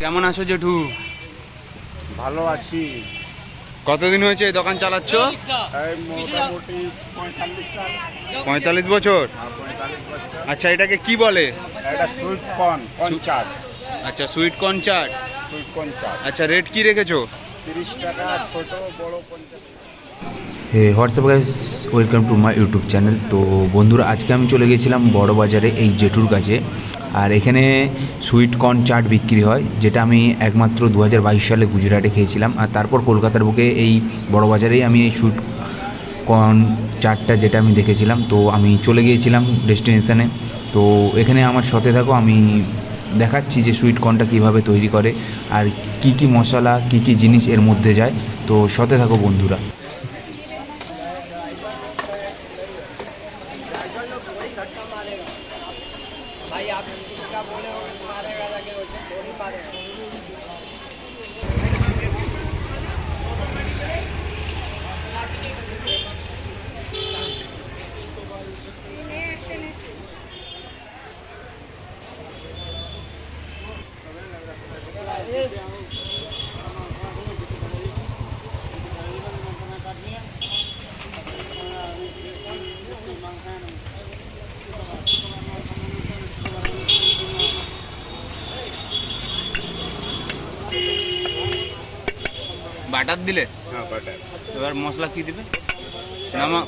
কেমন আছো জেঠু? ভালো আছি। কতদিন হয়েছে এই দোকান চালাচ্ছ? পঁয়তাল্লিশ বছর? আর পঁয়তাল্লিশ বছর। আচ্ছা এটাকে কি বলে? এটা সুইট কর্ন পঞ্চাশ আচ্ছা sweet corn chaat. Sweet corn chaat. আচ্ছা রেট কি রেখেছো? তিরিশ টাকা ছোট বড় পঞ্চাশ। What's up guys welcome to my YouTube channel তো বন্ধুরা, আজকে আমি চলে গেছিলাম বড় বাজারে এই জেঠুর কাছে। আর এখানে সুইট কর্ন চাট বিক্রি হয়, যেটা আমি একমাত্র দু হাজার বাইশ সালে গুজরাটে খেয়েছিলাম। আর তারপর কলকাতার বুকে এই বড় বাজারেই আমি এই সুইট কর্ন চাটটা যেটা আমি দেখেছিলাম। তো আমি চলে গিয়েছিলাম ডেস্টিনেশানে তো এখানে আমার সাথে থাকো, আমি দেখাচ্ছি যে সুইট কর্নটা কীভাবে তৈরি করে, আর কি কি মশলা, কি কি জিনিস এর মধ্যে যায়। তো সাথে থাকো বন্ধুরা। भाई आप क्या बोले हो मारेगा लगे हो बोल ही मारेगा Yeah. বাটার দিলে হ্যাঁ বাটার এবার মশলা কি দিবে নামক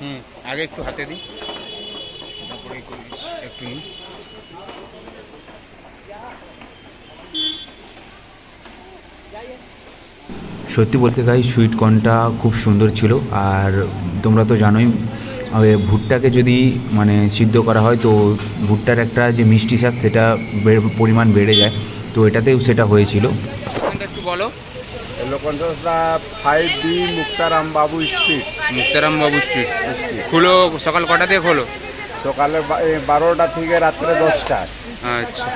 হুম আগে একটু হাতে দিই। তারপরে একটু নিই। সত্যি বলতে গাই সুইট কর্নটা খুব সুন্দর ছিল। আর তোমরা তো জানোই ভুট্টাকে যদি মানে সিদ্ধ করা হয় তো ভুট্টার একটা যে মিষ্টি স্বাদ সেটা পরিমাণ বেড়ে যায়। তো এটাতেও সেটা হয়েছিল। একটু বলো। লোকনটা ফাইভ বি মুক্তারাম বাবু স্ট্রিট। মুক্তারাম বাবু স্ট্রিট। খুলো সকাল কটা থেকে খোলো? সকালে বারোটা থেকে রাত্রে দশটা আচ্ছা।